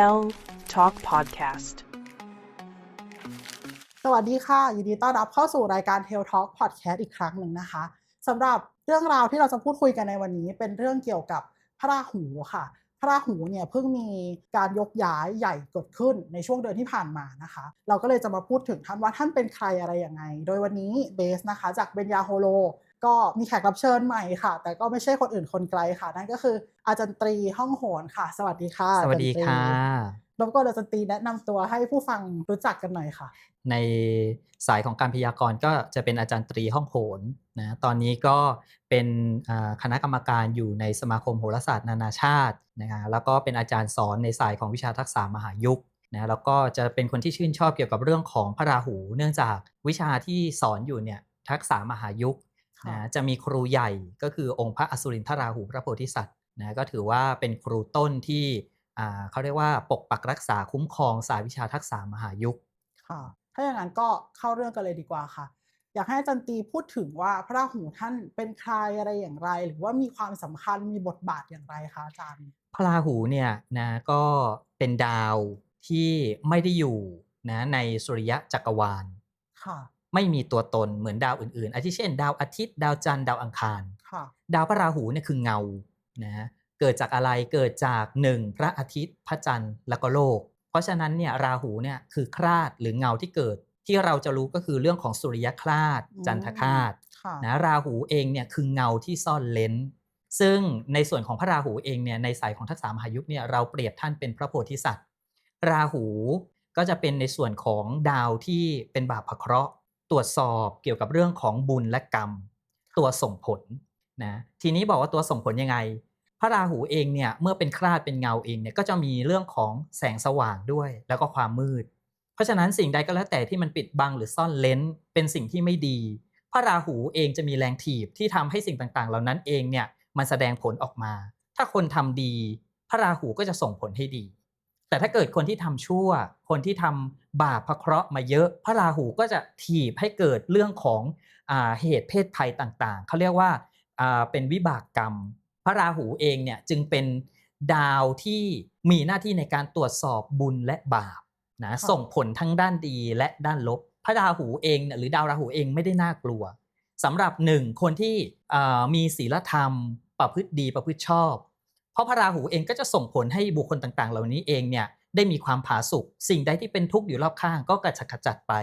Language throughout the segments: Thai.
Tell Talk Podcast สวัสดีค่ะ ยินดีต้อนรับเข้าสู่รายการ Tail Talk Podcast อีกครั้งหนึ่งนะคะสำหรับเรื่องราวที่เราจะพูดคุยกันในวันนี้ เป็นเรื่องเกี่ยวกับพระราหูค่ะ พระราหูเนี่ยเพิ่งมีการยกย้ายใหญ่เกิดขึ้นในช่วงเดือนที่ผ่านมานะคะ เราก็เลยจะมาพูดถึงท่านว่าท่านเป็นใครอะไรยังไง โดยวันนี้เบสนะคะ จากเบญญาโฮโล ก็มีแขกรับเชิญใหม่ค่ะ แต่ก็ไม่ใช่คนอื่นคนไกลค่ะ นั่นก็คืออาจารย์ตรีห้องโหนค่ะ สวัสดีค่ะ สวัสดีอาจารย์ตรีค่ะรบกวนอาจารย์ตรีแนะนำตัวให้ผู้ฟังรู้จักกันหน่อยค่ะ ในสายของการพยากรณ์ก็จะเป็นอาจารย์ตรีห้องโหนนะตอนนี้ก็เป็นอ่าคณะกรรมการอยู่ในสมาคมโหราศาสตร์นานาชาตินะฮะแล้วก็เป็นอาจารย์สอนในสายของวิชาทักษะมหายุคนะแล้วก็จะเป็นคนที่ชื่นชอบเกี่ยวกับเรื่องของพระราหู เนื่องจากวิชาที่สอนอยู่เนี่ยทักษะมหายุคค่ะ นะจะมีครูใหญ่ก็คือองค์พระอสุรินทราหูพระโพธิสัตว์นะก็ถือว่าเป็นครูต้นที่อ่าเขาเรียกว่าปกปักรักษาคุ้มครองสายวิชาทักษะมหายุคค่ะถ้าอย่างนั้นก็เข้าเรื่องกันเลยดีกว่าค่ะ อยากให้อาจารย์ตรีพูดถึงว่าพระราหูท่านเป็นใครอะไรอย่างไร หรือว่ามีความสำคัญมีบทบาทอย่างไรคะอาจารย์ พระราหูเนี่ยนะก็เป็นดาวที่ไม่ได้อยู่นะในสุริยะจักรวาลค่ะ ไม่มีตัวตนเหมือนดาวอื่นๆ อาทิเช่น ดาวอาทิตย์ ดาวจันทร์ ดาวอังคารค่ะดาวพระราหูเนี่ยคือเงา นะ เกิดจากอะไร เกิดจากหนึ่งพระอาทิตย์ พระจันทร์ แล้วก็โลก เพราะฉะนั้นเนี่ยราหูเนี่ยคือคลาดหรือเงาที่เกิด ที่เราจะรู้ก็คือเรื่องของสุริยคลาดอืมจันทคลาดค่ะนะ ราหูเองเนี่ยคือเงาที่ซ่อนเลนซึ่งในส่วนของพระราหูเองเนี่ยในสายของทักษะมหายุคเนี่ยเราเปรียบท่านเป็นพระโพธิสัตว์ ราหูก็จะเป็นในส่วนของดาวที่เป็นบาปเคราะห์ต รวจสอบเกี่ยวกับเรื่องของบุญและกรรม ตัวส่งผลนะทีนี้บอกว่าตัวส่งผลยังไง พระราหูเองเนี่ยเมื่อเป็นคลาดเป็นเงาเองเนี่ยก็จะมีเรื่องของแสงสว่างด้วย แล้วก็ความมืด เพราะฉะนั้นสิ่งใดก็แล้วแต่ที่มันปิดบังหรือซ่อนเลนเป็นสิ่งที่ไม่ดี พระราหูเองจะมีแรงถีบที่ทำให้สิ่งต่างๆ เหล่านั้นเองเนี่ยมันแสดงผลออกมา ถ้าคนทำดี พระราหูก็จะส่งผลให้ดี แต่ถ้าเกิดคนที่ทำชั่ว คนที่ทำบาปพระเคราะห์มาเยอะ พระราหูก็จะถีบให้เกิดเรื่องของอาเหตุเพศภัยต่างๆ เขาเรียกว่าอ่าเป็นวิบากกรรม พระราหูเองเนี่ยจึงเป็นดาวที่มีหน้าที่ในการตรวจสอบบุญและบาปนะค่ะส่งผลทั้งด้านดีและด้านลบ พระราหูเองเนี่ยหรือดาวราหูเองไม่ได้น่ากลัวสำหรับหนึ่งคนที่อ่ามีศีลธรรม ประพฤติดีประพฤติชอบ เพราะพระราหูเองก็จะส่งผลให้บุคคลต่างๆ เหล่านี้เองเนี่ยได้มีความผาสุกสิ่งใดที่เป็นทุกข์อยู่รอบข้างก็กระจัดขจัดไป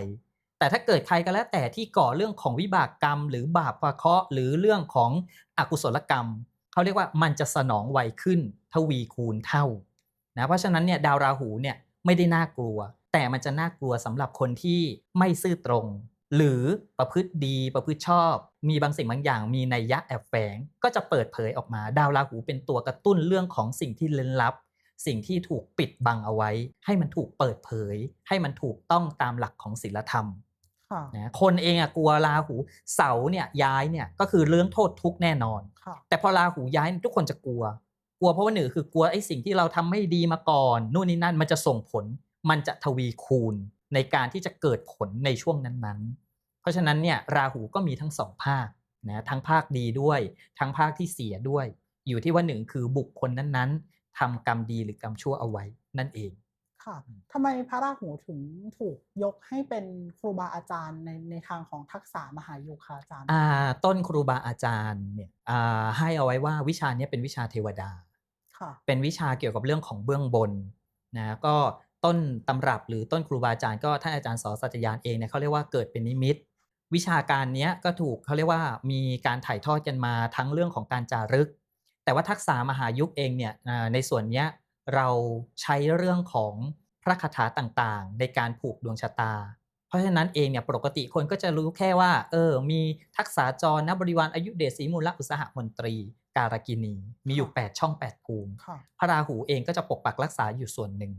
แต่ถ้าเกิดใครก็แล้วแต่ที่ก่อเรื่องของวิบากกรรม หรือบาปเคราะห์หรือเรื่องของอกุศลกรรมเขาเรียกว่ามันจะสนองไวขึ้น ทวีคูณเท่านะเพราะฉะนั้นเนี่ยดาวราหูเนี่ยไม่ได้น่ากลัว แต่มันจะน่ากลัวสำหรับคนที่ไม่ซื่อตรง หรือประพฤติดีประพฤติชอบ มีบางสิ่งบางอย่างมีนัยยะแอบแฝงก็จะเปิดเผยออกมา ดาวราหูเป็นตัวกระตุ้นเรื่องของสิ่งที่ลึกลับ สิ่งที่ถูกปิดบังเอาไว้ ให้มันถูกเปิดเผย ให้มันถูกต้องตามหลักของศีลธรรมค่ะนะคนเองอะกลัวราหูเสาเนี่ยย้ายเนี่ยก็คือเรื่องโทษทุกข์แน่นอนค่ะแต่พอราหูย้ายทุกคนจะกลัว กลัวเพราะว่าหนึ่งคือกลัวไอ้สิ่งที่เราทำไม่ดีมาก่อนนู่นนี่นั่นมันจะส่งผล มันจะทวีคูณในการที่จะเกิดผลในช่วงนั้นๆ เพราะฉะนั้นเนี่ยราหูก็มีทั้งสองภาคนะทั้งภาคดีด้วย ทั้งภาคที่เสียด้วย อยู่ที่ว่าหนึ่งคือบุคคลนั้นๆทำกรรมดีหรือกรรมชั่วเอาไว้นั่นเองค่ะทำไมพระราหูถึงถูกยกให้เป็นครูบาอาจารย์ในในทางของทักษะมหายุคคะอาจารย์อ่าต้นครูบาอาจารย์เนี่ยอ่าให้เอาไว้ว่าวิชาเนี้เป็นวิชาเทวดาค่ะเป็นวิชาเกี่ยวกับเรื่องของเบื้องบนนะก็ต้นตำรับหรือต้นครูบาอาจารย์ก็ท่านอาจารย์สอสัจยานเองเนี่ยเขาเรียกว่าเกิดเป็นนิมิต วิชาการเนี้ยก็ถูกเขาเรียกว่ามีการถ่ายทอดกันมาทั้งเรื่องของการจารึก แต่ว่าทักษะมหายุคเองเนี่ยอ่าในส่วนเนี้ยเราใช้เรื่องของพระคาถาต่างๆ ในการผูกดวงชะตา เพราะฉะนั้นเองเนี่ยปกติคนก็จะรู้แค่ว่าเออมีทักษะจรนบริวารอายุเดชศรีมูลอุตสาหมนตรี การกินี มีอยู่ 8 ช่อง 8 ภูมิค่ะพระราหูเองก็จะปกปักรักษาอยู่ส่วนหนึ่ง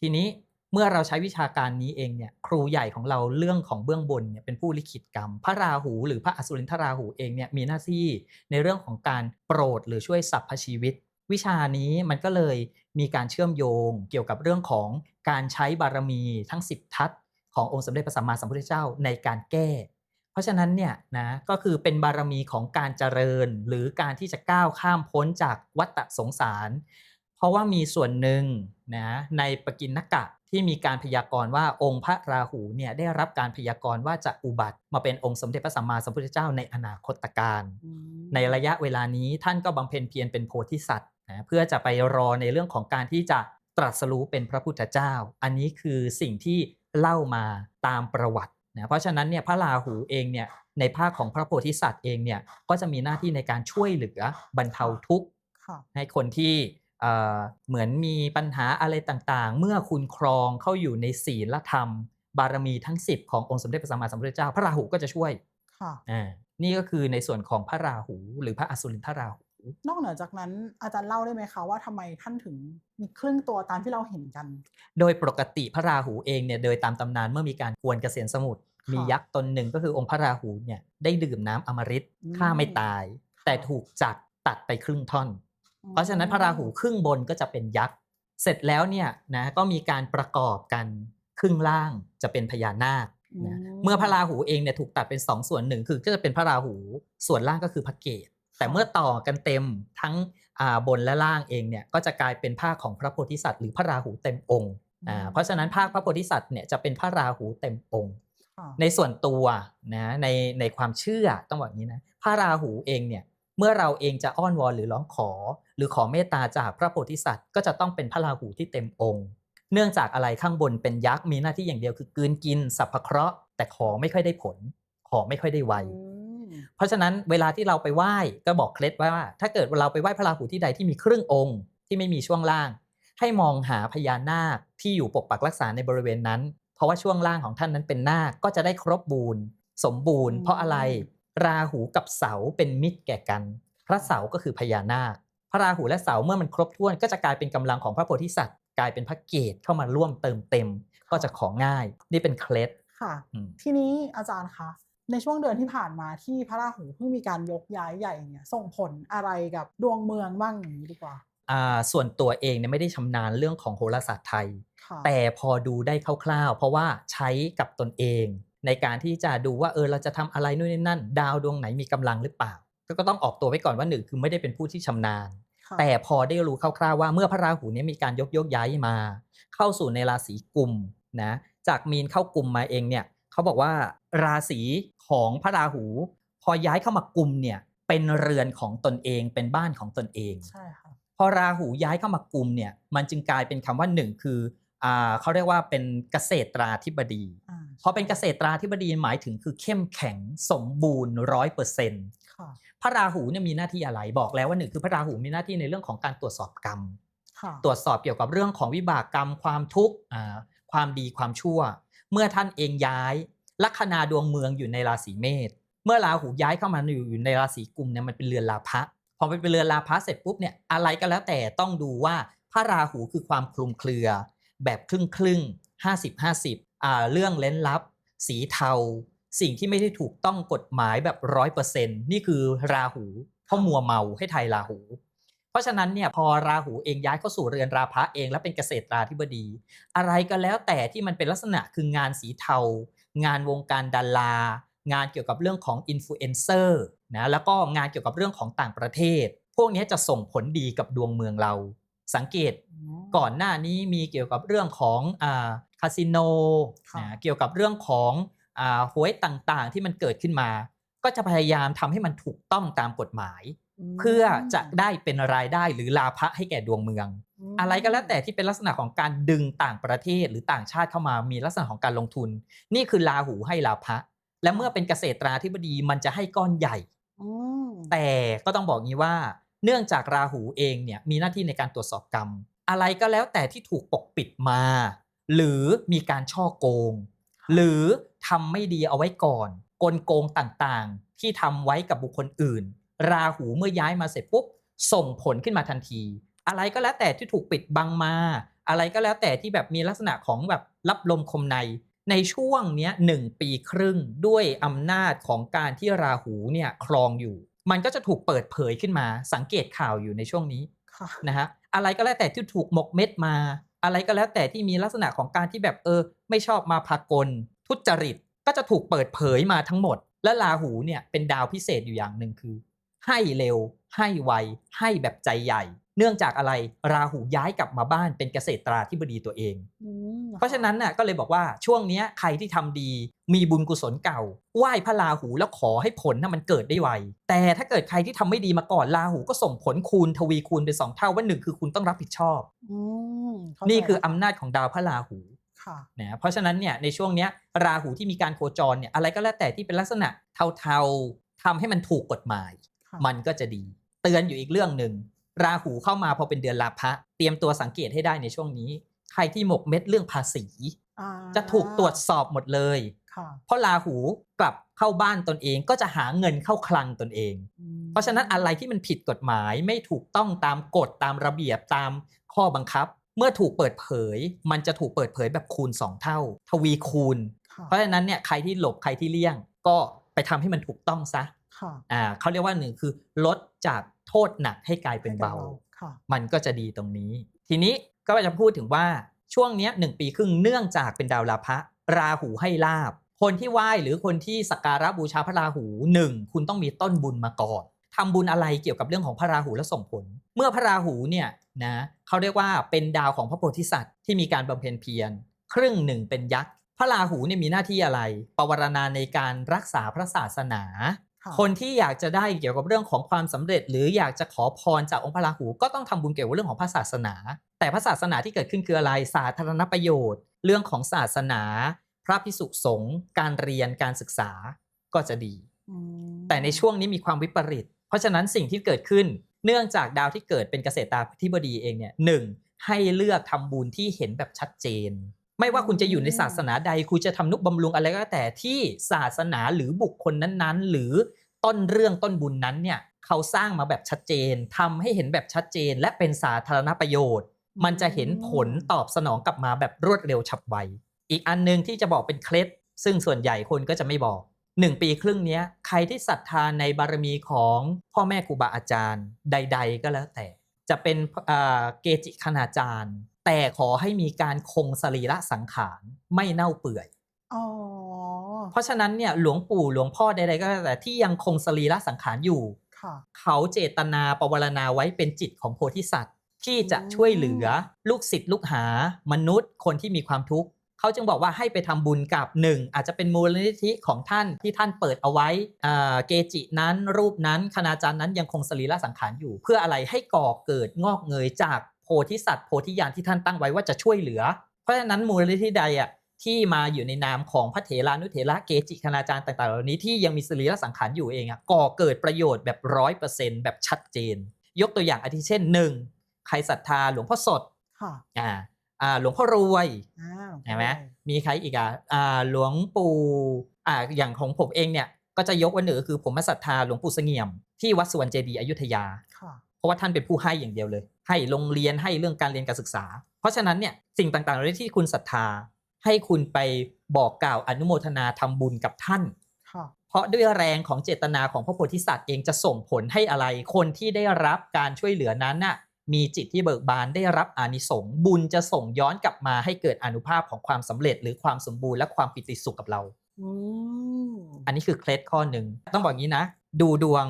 ทีนี้ เมื่อเราใช้วิชาการนี้เองเนี่ยครูใหญ่ของเราเรื่องของเบื้องบนเนี่ยเป็นผู้ลิขิตกรรม พระราหูหรือพระอสุรินทราหูเองเนี่ยมีหน้าที่ในเรื่องของการโปรดหรือช่วยสรรพชีวิต วิชานี้มันก็เลยมีการเชื่อมโยงเกี่ยวกับเรื่องของการใช้บารมีทั้ง 10 ทัศขององค์สมเด็จพระสัมมาสัมพุทธเจ้าในการแก้ เพราะฉะนั้นเนี่ยนะก็คือเป็นบารมีของการเจริญ หรือการที่จะก้าวข้ามพ้นจากวัฏสงสาร เพราะว่ามีส่วนหนึ่งนะในปกินนกะ ที่มีการพยากรณ์ว่าองค์พระราหูเนี่ยได้รับการพยากรณ์ว่าจะอุบัติมาเป็นองค์สมเด็จพระสัมมาสัมพุทธเจ้าในอนาคตการอืมในระยะเวลานี้ท่านก็บำเพ็ญเพียรเป็นโพธิสัตว์นะเพื่อจะไปรอในเรื่องของการที่จะตรัสรู้เป็นพระพุทธเจ้า อันนี้คือสิ่งที่เล่ามาตามประวัตินะเพราะฉะนั้นเนี่ยพระราหูเองเนี่ยในภาคของพระโพธิสัตว์เองเนี่ยก็จะมีหน้าที่ในการช่วยเหลือบรรเทาทุกข์ค่ะให้คนที่ เอ่อเหมือนมีปัญหาอะไรต่างๆ เมื่อคุณครองเข้าอยู่ในศีลธรรม บารมีทั้ง 10 ขององค์สมเด็จพระสัมมาสัมพุทธเจ้า พระราหูก็จะช่วยค่ะอ่านี่ก็คือในส่วนของพระราหู หรือพระอสุรินทราหู นอกเหนือจากนั้นอาจารย์เล่าได้ไหมคะว่าทำไมท่านถึงมีครึ่งตัวตามที่เราเห็นกัน โดยปกติพระราหูเองเนี่ยโดยตามตำนานเมื่อมีการกวนเกษียณสมุทรค่ะมียักษ์ตนหนึ่งก็คือองค์พระราหูเนี่ยได้ดื่มน้ำอมฤตอืมฆ่าไม่ตาย แต่ถูกจักรตัดไปครึ่งท่อน เพราะฉะนั้นพระราหูครึ่งบนก็จะเป็นยักษ์ เสร็จแล้วเนี่ยนะก็มีการประกอบกันครึ่งล่างจะเป็นพญานาคนะเมื่อพระราหูเองเนี่ยถูกตัดเป็นสองส่วนหนึ่งคือก็จะเป็นพระราหูส่วนล่างก็คือพระเกศแต่เมื่อต่อกันเต็มทั้งอ่าบนและล่างเองเนี่ยก็จะกลายเป็นภาคของพระโพธิสัตว์หรือพระราหูเต็มองค์อ่าเพราะฉะนั้นภาคพระโพธิสัตว์เนี่ยจะเป็นพระราหูเต็มองค์ค่ะในส่วนตัวนะในในความเชื่อต้องบอกอย่างนี้นะพระราหูเองเนี่ย เมื่อเราเองจะอ้อนวอนหรือร้องขอ หรือขอเมตตาจากพระโพธิสัตว์ ก็จะต้องเป็นพระราหูที่เต็มองค์ เนื่องจากอะไรข้างบนเป็นยักษ์มีหน้าที่อย่างเดียวคือกลืนกินสัพพะเคราะห์แต่ขอไม่ค่อยได้ผล ขอไม่ค่อยได้ไวอืมเพราะฉะนั้นเวลาที่เราไปไหว้ก็บอกเคล็ดว่า ถ้าเกิดเราไปไหว้พระราหูที่ใดที่มีครึ่งองค์ที่ไม่มีช่วงล่าง ให้มองหาพญานาคที่อยู่ปกปักรักษาในบริเวณนั้น เพราะว่าช่วงล่างของท่านนั้นเป็นนาคก็จะได้ครบบูรณ์สมบูรณ์ เพราะอะไร ราหูกับเสาเป็นมิตรแก่กัน พระเสาก็คือพญานาค พระราหูและเสาเมื่อมันครบถ้วนก็จะกลายเป็นกำลังของพระโพธิสัตว์ กลายเป็นพระเกศเข้ามาร่วมเติมเต็ม ก็จะของง่าย นี่เป็นเคล็ดค่ะอืมทีนี้อาจารย์คะในช่วงเดือนที่ผ่านมาที่พระราหูเพิ่งมีการยกย้ายใหญ่เนี่ยส่งผลอะไรกับดวงเมืองบ้างอย่างนี้ดีกว่าอ่าส่วนตัวเองเนี่ยไม่ได้ชำนาญเรื่องของโหราศาสตร์ไทยค่ะแต่พอดูได้คร่าวๆ เพราะว่าใช้กับตนเอง ในการที่จะดูว่าเออเราจะทำอะไรนู่นนี่นั่น ดาวดวงไหนมีกำลังหรือเปล่าก็ก็ต้องออกตัวไว้ก่อนว่าหนึ่งคือไม่ได้เป็นผู้ที่ชำนาญค่ะแต่พอได้รู้คร่าวๆว่าเมื่อพระราหูเนี่ยมีการยกยกย้ายมา เข้าสู่ในราศีกุมนะจากมีนเข้ากุมมาเองเนี่ยเขาบอกว่าราศีของพระราหู พอย้ายเข้ามากุมเนี่ยเป็นเรือนของตนเองเป็นบ้านของตนเองใช่ค่ะพอราหูย้ายเข้ามากุมเนี่ยมันจึงกลายเป็นคำว่าหนึ่งคืออ่าเขาเรียกว่าเป็นเกษตราธิบดีอ่า พอเป็นเกษตราธิบดีหมายถึงคือเข้มแข็งสมบูรณ์ร้อยเปอร์เซ็นต์ค่ะพระราหูเนี่ยมีหน้าที่อะไรบอกแล้วว่าหนึ่งคือพระราหูมีหน้าที่ในเรื่องของการตรวจสอบกรรมค่ะตรวจสอบเกี่ยวกับเรื่องของวิบากกรรม ความทุกข์อ่าความดีความชั่ว เมื่อท่านเองย้าย ลัคนาดวงเมืองอยู่ในราศีเมษเมื่อราหูย้ายเข้ามาอยู่ในราศีกุมเนี่ยมันเป็นเรือนลาภะพอมันเป็นเรือนลาภะเสร็จปุ๊บเนี่ยอะไรก็แล้วแต่ต้องดูว่าพระราหูคือความคลุมเครือ แบบครึ่งครึ่งห้าสิบห้าสิบอ่า เรื่องเล้นลับ สีเทา สิ่งที่ไม่ได้ถูกต้องกฎหมายแบบร้อยเปอร์เซ็นต์นี่คือราหูเพรามัวเมาให้ไทยราหู เพราะฉะนั้นเนี่ยพอราหูเองย้ายเข้าสู่เรือนราพะเองและเป็นเกษตราธิบดี อะไรก็แล้วแต่ที่มันเป็นลักษณะคืองานสีเทา งานวงการดารางานเกี่ยวกับเรื่องของอินฟลูเอนเซอร์นะแล้วก็งานเกี่ยวกับเรื่องของต่างประเทศ พวกนี้จะส่งผลดีกับดวงเมืองเรา สังเกต ก่อนหน้านี้มีเกี่ยวกับเรื่องของอ่าคาสิโนค่ะนะเกี่ยวกับเรื่องของอ่าหวยต่างๆ ที่มันเกิดขึ้นมา ก็จะพยายามทำให้มันถูกต้องตามกฎหมายมเพื่อจะได้เป็นรายได้หรือลาภะให้แก่ดวงเมืองมอะไรก็แล้วแต่ที่เป็นลักษณะของการดึงต่างประเทศหรือต่างชาติเข้ามามีลักษณะของการลงทุน นี่คือลาหูให้ลาภะและเมื่อเป็นเกษตราธิบดีมันจะให้ก้อนใหญ่อืมแต่ก็ต้องบอกงี้ว่า เนื่องจากราหูเองเนี่ยมีหน้าที่ในการตรวจสอบกรรม อะไรก็แล้วแต่ที่ถูกปกปิดมา หรือมีการช่อโกง หรือทำไม่ดีเอาไว้ก่อน กลโกงต่างๆ ที่ทำไว้กับบุคคลอื่น ราหูเมื่อย้ายมาเสร็จปุ๊บส่งผลขึ้นมาทันที อะไรก็แล้วแต่ที่ถูกปิดบังมา อะไรก็แล้วแต่ที่แบบมีลักษณะของแบบรับลมคมใน ในช่วงเนี้ยหนึ่งปีครึ่งด้วยอำนาจของการที่ราหูเนี่ยครองอยู่ มันก็จะถูกเปิดเผยขึ้นมาสังเกตข่าวอยู่ในช่วงนี้ค่ะนะฮะ อะไรก็แล้วแต่ที่ถูกหมกเม็ดมา อะไรก็แล้วแต่ที่มีลักษณะของการที่แบบเออ ไม่ชอบมาพากล ทุจริตก็จะถูกเปิดเผยมาทั้งหมด และลาหูเนี่ยเป็นดาวพิเศษอยู่อย่างหนึ่งคือ ให้เร็ว ให้ไว ให้แบบใจใหญ่ เนื่องจากอะไรราหูย้ายกลับมาบ้านเป็นเกษตราธิบดีตัวเองอืมเพราะฉะนั้นน่ะก็เลยบอกว่าช่วงเนี้ยใครที่ทำดีมีบุญกุศลเก่าไหว้พระราหูแล้วขอให้ผลน่ะมันเกิดได้ไวแต่ถ้าเกิดใครที่ทำไม่ดีมาก่อนราหูก็ส่งผลคูณทวีคูณเป็นสองเท่าว่าหนึ่งคือคุณต้องรับผิดชอบอืมเข้าใจนี่คือแล้วอำนาจของดาวพระราหูค่ะนะเพราะฉะนั้นเนี่ยในช่วงเนี้ยราหูที่มีการโคจรเนี่ยอะไรก็แล้วแต่ที่เป็นลักษณะเทาๆทำให้มันถูกกฎหมายค่ะมันก็จะดี เตือนอยู่อีกเรื่องหนึ่ง ราหูเข้ามาพอเป็นเดือนลาภะเตรียมตัวสังเกตให้ได้ในช่วงนี้ ใครที่หมกเม็ดเรื่องภาษีอ่าจะถูกตรวจสอบหมดเลยค่ะเพราะราหูกลับเข้าบ้านตนเองก็จะหาเงินเข้าคลังตนเองอืมเพราะฉะนั้นอะไรที่มันผิดกฎหมายไม่ถูกต้องตามกฎตามระเบียบตามข้อบังคับ เมื่อถูกเปิดเผย มันจะถูกเปิดเผยแบบคูณ 2 เท่า ทวีคูณค่ะเพราะฉะนั้นเนี่ยใครที่หลบใครที่เลี่ยงก็ไปทำให้มันถูกต้องซะค่ะ อ่าเขาเรียกว่าหนึ่งคือลดจากโทษหนักให้กลายเป็นเบาค่ะมันก็จะดีตรงนี้ ทีนี้ก็จะพูดถึงว่าช่วงเนี้ยหนึ่งปีครึ่งเนื่องจากเป็นดาวราพะราหูให้ลาบ คนที่ไหว้หรือคนที่สักการะบูชาพระราหูหนึ่งคุณต้องมีต้นบุญมาก่อนทำบุญอะไรเกี่ยวกับเรื่องของพระราหูและส่งผล เมื่อพระราหูเนี่ยนะเขาเรียกว่าเป็นดาวของพระโพธิสัตว์ที่มีการบำเพ็ญเพียรครึ่งหนึ่งเป็นยักษ์พระราหูเนี่ยมีหน้าที่อะไร ปวารณาในการรักษาพระศาสนา ค่ะคนที่อยากจะได้เกี่ยวกับเรื่องของความสำเร็จ หรืออยากจะขอพรจากองค์พระราหู ก็ต้องทำบุญเกี่ยวกับเรื่องของพระศาสนา แต่พระศาสนาที่เกิดขึ้นคืออะไรสาธารณประโยชน์ เรื่องของศาสนา พระพิสุสงฆ์การเรียนการศึกษาก็จะดีอืมแต่ในช่วงนี้มีความวิปริต เพราะฉะนั้นสิ่งที่เกิดขึ้น เนื่องจากดาวที่เกิดเป็นเกษตราธิบดีเองเนี่ยหนึ่งให้เลือกทำบุญที่เห็นแบบชัดเจน ไม่ว่าคุณจะอยู่ในศาสนาใด คุณจะทำนุบำรุงอะไรก็แล้วแต่ที่ศาสนาหรือบุคคลนั้นๆ หรือต้นเรื่องต้นบุญนั้นเนี่ยเขาสร้างมาแบบชัดเจนทำให้เห็นแบบชัดเจน และเป็นสาธารณประโยชน์ มันจะเห็นผลตอบสนองกลับมาแบบรวดเร็วฉับไวอีกอันหนึงที่จะบอกเป็นเคล็ดซึ่งส่วนใหญ่คนก็จะไม่บอกหนึ่งปีครึ่งเนี้ยใครที่ศรัทธาในบารมีของพ่อแม่ครูบาอาจารย์ใด ๆ ก็แล้วแต่ จะเป็นเอ่อเกจิคณาจารย์ แต่ขอให้มีการคงสรีระสังขารไม่เน่าเปื่อยอ๋อเพราะฉะนั้นเนี่ยหลวงปู่หลวงพ่อใดๆก็แล้วแต่ที่ยังคงสรีระสังขารอยู่ค่ะเขาเจตนาปวารณาไว้เป็นจิตของโพธิสัตว์ ที่จะช่วยเหลือลูกศิษย์ลูกหามนุษย์ คนที่มีความทุกข์เขาจึงบอกว่าให้ไปทำบุญกับหนึ่งอาจจะเป็นมูลนิธิของท่านที่ท่านเปิดเอาไว้อ่าเกจินั้นรูปนั้นคณาจารย์นั้นยังคงสรีระสังขารอยู่ เพื่ออะไรให้ก่อเกิดงอกเงยจากโพ ธิสัตว์โพธิญาณที่ท่านตั้งไว้ว่าจะช่วยเหลือ เพราะฉะนั้นมูลนิธิใดอะที่มาอยู่ในนามของพระเถรานุเถระเกจิคณาจารย์ต่างๆ เหล่านี้ที่ยังมีสรีระสังขารอยู่เองอะก่อเกิดประโยชน์แบบร้อยเปอร์เซ็นต์แบบชัดเจน ยกตัวอย่างอาทิเช่นหนึ่งใครศรัทธาหลวงพ่อสดค่ะอ่าอ่าหลวงพ่อรวยอ้าวเห็นไหมมีใครอีกอะอ่าหลวงปู่อ่าอย่างของผมเองเนี่ยก็จะยกวันหนึ่งก็คือผมมาศรัทธาหลวงปู่เสงี่ยม ที่วัดสวนเจดีย์อยุธยาค่ะเพราะว่าท่านเป็นผู้ให้อย่างเดียวเลย ให้โรงเรียนให้เรื่องการเรียนการศึกษา เพราะฉะนั้นเนี่ยสิ่งต่างๆเหล่านี้ที่คุณศรัทธา ให้คุณไปบอกกล่าวอนุโมทนาทำบุญกับท่านค่ะเพราะด้วยแรงของเจตนาของพระโพธิสัตว์เองจะส่งผลให้อะไร คนที่ได้รับการช่วยเหลือนั้นน่ะมีจิตที่เบิกบานได้รับอานิสงส์บุญจะส่งย้อนกลับมาให้เกิดอานุภาพของความสำเร็จ หรือความสมบูรณ์และความปิติสุขกับเราอืมอันนี้คือเคล็ดข้อหนึ่งต้องบอกงี้นะ ดูดวง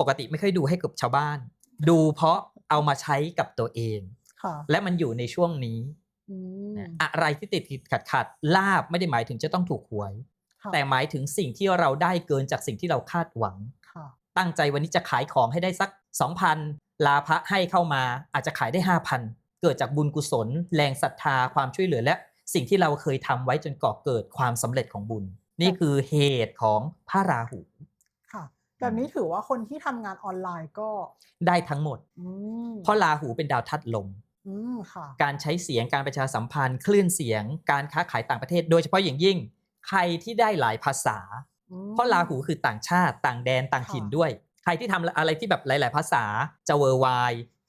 ปกติไม่ค่อยดูให้กับชาวบ้าน ดูเพราะ เอามาใช้กับตัวเองค่ะและมันอยู่ในช่วงนี้อืมนะอะไรที่ติดติดขัดขัดลาบไม่ได้หมายถึงจะต้องถูกหวยค่ะแต่หมายถึงสิ่งที่เราได้เกินจากสิ่งที่เราคาดหวังค่ะตั้งใจวันนี้จะขายของให้ได้สัก2,000ลาภะให้เข้ามาอาจจะขายได้5,000เกิดจากบุญกุศล แรงศรัทธาความช่วยเหลือและสิ่งที่เราเคยทำไว้จนก่อเกิดความสำเร็จของบุญ นี่คือเหตุของพระราหูค่ะ แบบนี้ถือว่าคนที่ทำงานออนไลน์ก็ได้ทั้งหมดอืมเพราะราหูเป็นดาวทัดลมอืมค่ะการใช้เสียงการประชาสัมพันธ์ คลื่นเสียง การค้าขายต่างประเทศ โดยเฉพาะอย่างยิ่ง ใครที่ได้หลายภาษาอืมเพราะราหูคือต่างชาติ ต่างแดนต่างถิ่นค่ะด้วย ใครที่ทำอะไรที่แบบหลาย ๆ ภาษา จะเวอร์ไว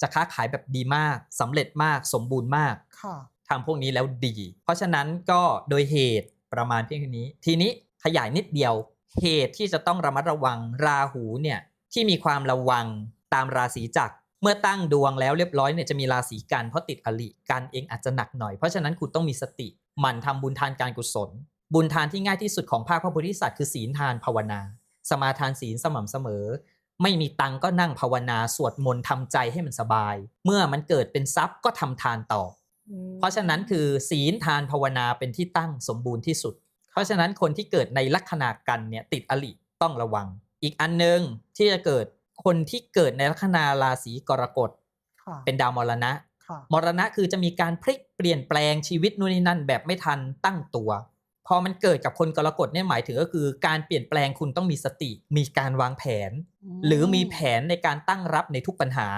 จะค้าขายแบบดีมากสำเร็จมากสมบูรณ์มากค่ะทำพวกนี้แล้วดี เพราะฉะนั้นก็โดยเหตุประมาณเพียงเท่านี้ ทีนี้ขยายนิดเดียว เหตุที่จะต้องระมัดระวังราหูเนี่ยที่มีความระวังตามราศีจักรเมื่อตั้งดวงแล้วเรียบร้อยเนี่ยจะมีราศีกันเพราะติดอริกันเองอาจจะหนักหน่อยเพราะฉะนั้นคุณต้องมีสติหมั่นทำบุญทานการกุศล บุญทานที่ง่ายที่สุดของภาคพระโพธิสัตว์คือศีลทานภาวนา สมาทานศีลสม่ำเสมอ ไม่มีตังก็นั่งภาวนาสวดมนต์ทำใจให้มันสบาย เมื่อมันเกิดเป็นทรัพย์ก็ทำทานต่อ เพราะฉะนั้นคือศีลทานภาวนาเป็นที่ตั้งสมบูรณ์ที่สุด เพราะฉะนั้นคนที่เกิดในลัคนากันเนี่ยติดอลิต้องระวัง อีกอันหนึงที่จะเกิดคนที่เกิดในลัคนาราศีกรกฎค่ะเป็นดาวมรณะค่ะมรณะคือจะมีการพลิกเปลี่ยนแปลงชีวิตนู่นนี่นั่นแบบไม่ทันตั้งตัว พอมันเกิดกับคนกรกฎเนี่ยหมายถึงก็คือการเปลี่ยนแปลงคุณต้องมีสติ มีการวางแผน หรือมีแผนในการตั้งรับในทุกปัญหา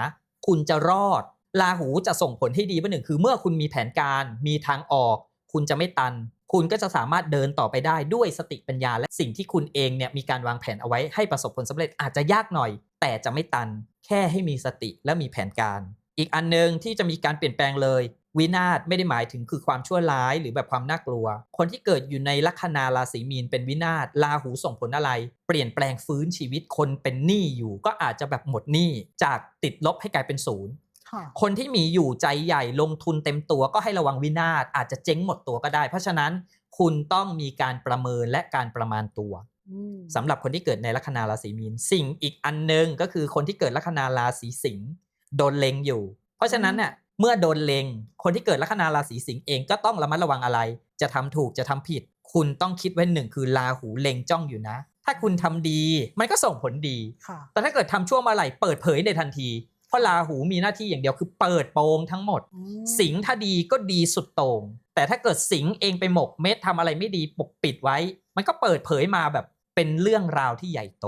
คุณจะรอดราหูจะส่งผลให้ดีว่าหนึ่งคือเมื่อคุณมีแผนการมีทางออก คุณจะไม่ตัน คุณก็จะสามารถเดินต่อไปได้ด้วยสติปัญญา และสิ่งที่คุณเองเนี่ยมีการวางแผนเอาไว้ให้ประสบผลสำเร็จอาจจะยากหน่อย แต่จะไม่ตัน แค่ให้มีสติและมีแผนการ อีกอันหนึงที่จะมีการเปลี่ยนแปลงเลย วินาศไม่ได้หมายถึงคือความชั่วร้ายหรือแบบความน่ากลัว คนที่เกิดอยู่ในลัคนาราศีมีนเป็นวินาศราหูส่งผลอะไร เปลี่ยนแปลงฟื้นชีวิตคนเป็นหนี้อยู่ ก็อาจจะแบบหมดหนี้จากติดลบให้กลายเป็นศูนย์ ค่ะคนที่มีอยู่ใจใหญ่ลงทุนเต็มตัวก็ให้ระวังวินาศอาจจะเจ๊งหมดตัวก็ได้ เพราะฉะนั้นคุณต้องมีการประเมินและการประมาณตัวอืมสำหรับคนที่เกิดในลัคนาราศีมีนสิ่งอีกอันหนึงก็คือคนที่เกิดลัคนาราศีสิงห์โดนเล็งอยู่ เพราะฉะนั้นเนี่ยเมื่อโดนเล็งคนที่เกิดลัคนาราศีสิงห์เองก็ต้องระมัดระวังอะไร จะทำถูกจะทำผิด คุณต้องคิดไว้หนึ่งคือราหูเล็งจ้องอยู่นะ ถ้าคุณทำดีมันก็ส่งผลดีค่ะแต่ถ้าเกิดทำชั่วเมาไหร่เปิดเผยในทันที เพราะราหูมีหน้าที่อย่างเดียวคือเปิดโปงทั้งหมดอืมสิงห์ถ้าดีก็ดีสุดโต่งแต่ถ้าเกิดสิงห์เองไปหมกเม็ดทำอะไรไม่ดีปกปิดไว้ มันก็เปิดเผยมาแบบเป็นเรื่องราวที่ใหญ่โต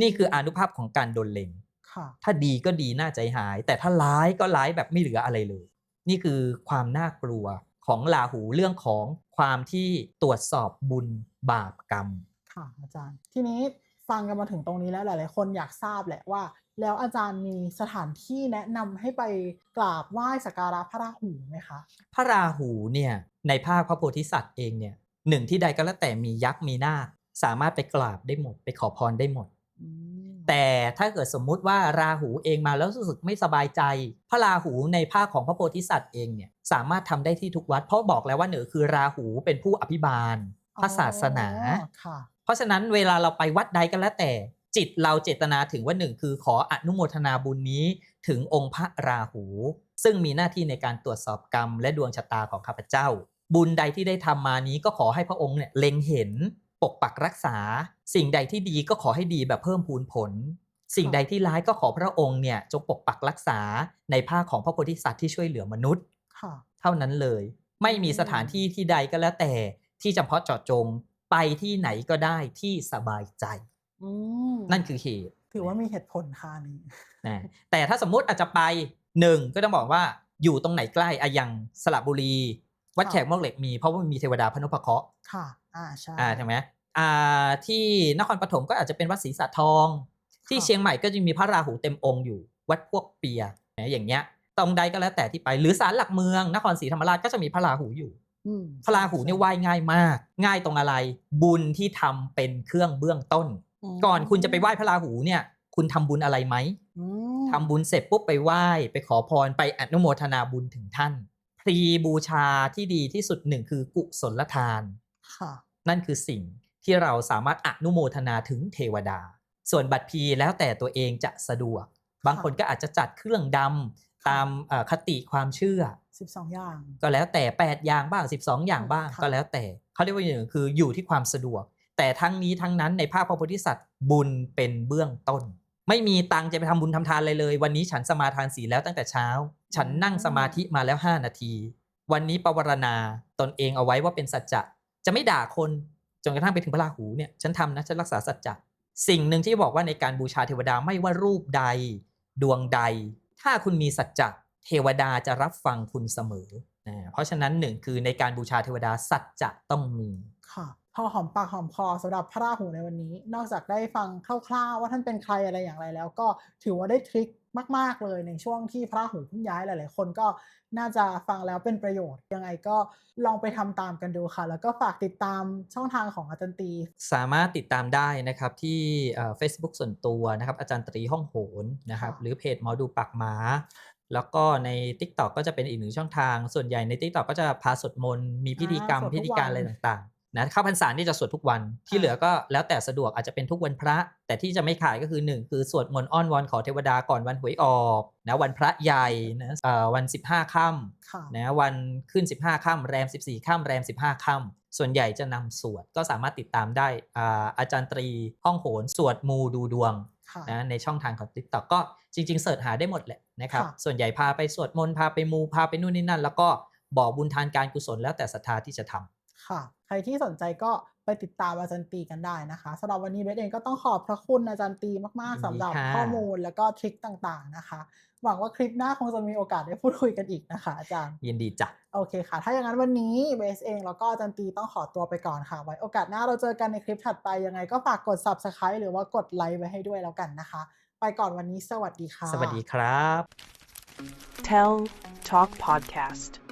นี่คืออานุภาพของการโดนเล็งค่ะถ้าดีก็ดีน่าใจหาย แต่ถ้าร้ายก็ร้ายแบบไม่เหลืออะไรเลย นี่คือความน่ากลัวของราหูเรื่องของความที่ตรวจสอบบุญบาปกรรม ค่ะอาจารย์ ทีนี้ ฟังกันมาถึงตรงนี้แล้วหลาย ๆ คนอยากทราบแหละว่า แล้วอาจารย์มีสถานที่แนะนำให้ไปกราบไหว้สักการะพระราหูไหมคะ พระราหูเนี่ยในภาคพระโพธิสัตว์เองเนี่ยหนึ่งที่ใดก็แล้วแต่มียักษ์มีนาคสามารถไปกราบได้หมด ไปขอพรได้หมดอืมแต่ถ้าเกิดสมมุติว่าราหูเองมาแล้วรู้สึกไม่สบายใจ พระราหูในภาคของพระโพธิสัตว์เองเนี่ยสามารถทำได้ที่ทุกวัด เพราะบอกแล้วว่าเหนือคือราหูเป็นผู้อภิบาลพระศาสนาอ๋อค่ะ เพราะฉะนั้นเวลาเราไปวัดใดก็แล้วแต่ จิตเราเจตนาถึงว่าหนึ่งคือขออนุโมทนาบุญนี้ถึงองค์พระราหู ซึ่งมีหน้าที่ในการตรวจสอบกรรม และดวงชะตาของข้าพเจ้า บุญใดที่ได้ทำมานี้ก็ขอให้พระองค์เนี่ยเล็งเห็น ปกปักรักษา สิ่งใดที่ดีก็ขอให้ดีแบบเพิ่มพูนผล สิ่งใดที่ร้ายก็ขอพระองค์เนี่ยจงปกปักรักษาในภาคของพระโพธิสัตว์ที่ช่วยเหลือมนุษย์ค่ะเท่านั้นเลย ไม่มีสถานที่ที่ใดก็แล้วแต่ที่เฉพาะเจาะจง ไปที่ไหนก็ได้ที่สบายใจ อืมนั่นคือเหตุถือว่ามีเหตุผลค่ะอันนี้นะแต่ถ้าสมมุติอาจจะไปหนึ่งก็ต้องบอกว่าอยู่ตรงไหนใกล้อะอย่างสระบุรี วัดค่ะแขกมวกเหล็กมีเพราะว่ามันมีเทวดาพระนพเคราะห์ค่ะ อ่าใช่อ่าใช่ไหมอ่าที่นครปฐมก็อาจจะเป็นวัดศรีสะทอง ที่ค่ะเชียงใหม่ก็จะมีพระราหูเต็มองค์อยู่ วัดพวกเปียนะอย่างเงี้ย ตรงใดก็แล้วแต่ที่ไปหรือศาลหลักเมือง นครศรีธรรมราชก็จะมีพระราหูอยู่อืม พระราหูเนี่ยไหว้ง่ายมาก ง่ายตรงอะไร บุญที่ทำเป็นเครื่องเบื้องต้นมก่อนคุณจะไปไหว้พระราหูเนี่ย คุณทำบุญอะไรไหมอืมทำบุญเสร็จปุ๊บไปไหว้ ไปขอพรไปอนุโมทนาบุญถึงท่านพรีบูชาที่ดีที่สุดหนึ่งคือกุศลทานค่ะนั่นคือสิ่งที่เราสามารถอนุโมทนาถึงเทวดา ส่วนบัตรพีแล้วแต่ตัวเองจะสะดวก บางคนก็อาจจะจัดเครื่องดำ ตามเอ่อคติความเชื่อสิบสองอย่าง ก็แล้วแต่ 8 อย่างบ้าง 12 อย่างบ้างค่ะก็แล้วแต่เขาเรียกว่าอย่างหนึ่งคืออยู่ที่ความสะดวก แต่ทั้งนี้ทั้งนั้นในภาคพระโพธิสัตว์บุญเป็นเบื้องต้น ไม่มีตังค์จะไปทำบุญทำทานเลยเลย วันนี้ฉันสมาทานศีลแล้วตั้งแต่เช้า ฉันนั่งสมาธิมาแล้ว 5 นาที วันนี้ปวารณาตนเองเอาไว้ว่าเป็นสัจจะจะไม่ด่าคนจนกระทั่งไปถึงพระราหูเนี่ยฉันทำนะฉันรักษาสัจจะสิ่งหนึ่งที่บอกว่าในการบูชาเทวดาไม่ว่ารูปใด ดวงใด ถ้าคุณมีสัจจะเทวดาจะรับฟังคุณเสมอนะเพราะฉะนั้นหนึ่งคือในการบูชาเทวดาสัจจะต้องมีค่ะพอหอมปากหอมคอสำหรับพระราหูในวันนี้ นอกจากได้ฟังคร่าวๆ ว่าท่านเป็นใครอะไรอย่างไรแล้ว ก็ถือว่าได้ทริค มาก ๆ เลยในช่วงที่พระราหูเพิ่งย้ายหลาย ๆ คนก็น่าจะฟังแล้วเป็นประโยชน์ ยังไงก็ลองไปทำตามกันดูค่ะ แล้วก็ฝากติดตามช่องทางของอาจารย์ตี สามารถติดตามได้นะครับที่เอ่อ Facebook ส่วนตัวนะครับอาจารย์ตรีห้องโหนนะครับค่ะหรือเพจหมอดูปากหมาแล้วก็ใน TikTok ก็จะเป็นอีกหนึ่งช่องทาง ส่วนใหญ่ใน TikTok ก็จะพาสวดมนต์มีพิธีกรรมอ่าสวดทุกพิธีการวันอะไรต่าง นะเข้าพรรษานี่จะสวดทุกวันที่เหลือก็แล้วแต่สะดวกอาจจะเป็นทุกวันพระ แต่ที่จะไม่ขายก็คือหนึ่งคือสวดมนต์อ้อนวอนขอเทวดาก่อนวันหวยออกนะวันพระใหญ่นะเอ่อวัน 15ค่ำค่ะนะวันขึ้น 15ค่ำแรม 14ค่ำแรม 15ค่ำส่วนใหญ่จะนำสวดก็สามารถติดตามได้อ่าอาจารย์ตรีห้องโหนสวดมูดูดวงค่ะนะในช่องทางของ TikTok ก็จริง ๆเสิร์ชหาได้หมดแหละนะครับค่ะส่วนใหญ่พาไปสวดมนต์พาไปมูพาไปนู่นนี่นั่น แล้วก็บอกบุญทานการกุศลแล้วแต่ศรัทธาที่จะทำ ค่ะ ใครที่สนใจก็ไปติดตามอาจารย์ตีกันได้นะคะสำหรับวันนี้เบสเองก็ต้องขอบพระคุณอาจารย์ตีมากยินดีๆสำหรับค่ะข้อมูลแล้วก็ทริคต่างๆนะคะ หวังว่าคลิปหน้าคงจะมีโอกาสได้พูดคุยกันอีกนะคะ อาจารย์ ยินดีจ้ะโอเคค่ะ ถ้าอย่างนั้นวันนี้เบสเองแล้วก็อาจารย์ตีต้องขอตัวไปก่อนค่ะ ไว้โอกาสหน้าเราเจอกันในคลิปถัดไปยังไงก็ฝากกด subscribe หรือว่ากดไลค์ไว้ให้ด้วยแล้วกันนะคะ ไปก่อนวันนี้สวัสดีค่ะ สวัสดีครับ Tell Talk Podcast.